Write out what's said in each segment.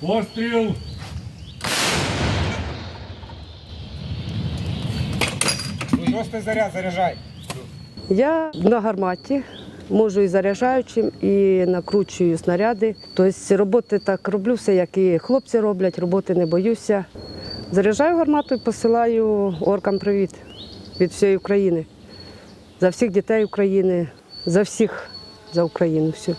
Постріл! Шостий заряд, заряджай. Я на гарматі можу і заряджаючим, і накручую снаряди. Тобто роботи так роблю, все, як і хлопці роблять, роботи не боюся. Заряджаю гармату і посилаю оркам привіт від всієї України. За всіх дітей України, за всіх за Україну. Всю.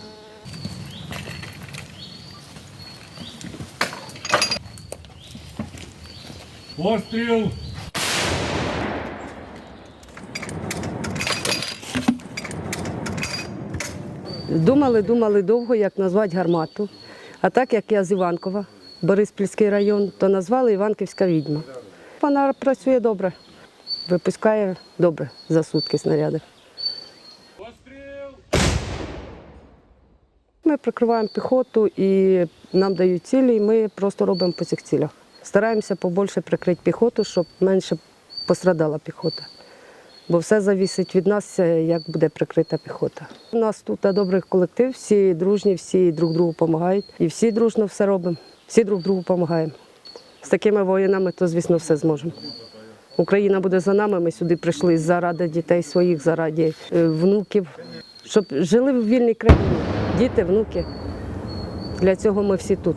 Постріл! Думали, думали довго, як назвати гармату. А так як я з Іванкова, Бориспільський район, то назвали Іванківська відьма. Вона працює добре, випускає добре за сутки снаряди. Ми прикриваємо піхоту і нам дають цілі, і ми просто робимо по цих цілях. Стараємося побольше прикрити піхоту, щоб менше пострадала піхота. Бо все залежить від нас, як буде прикрита піхота. У нас тут добрий колектив, всі дружні, всі друг другу допомагають. І всі дружно все робимо, всі друг другу допомагаємо. З такими воїнами, то, звісно, все зможемо. Україна буде за нами. Ми сюди прийшли заради дітей своїх, заради е, внуків, щоб жили в вільній країні. Діти, внуки. Для цього ми всі тут.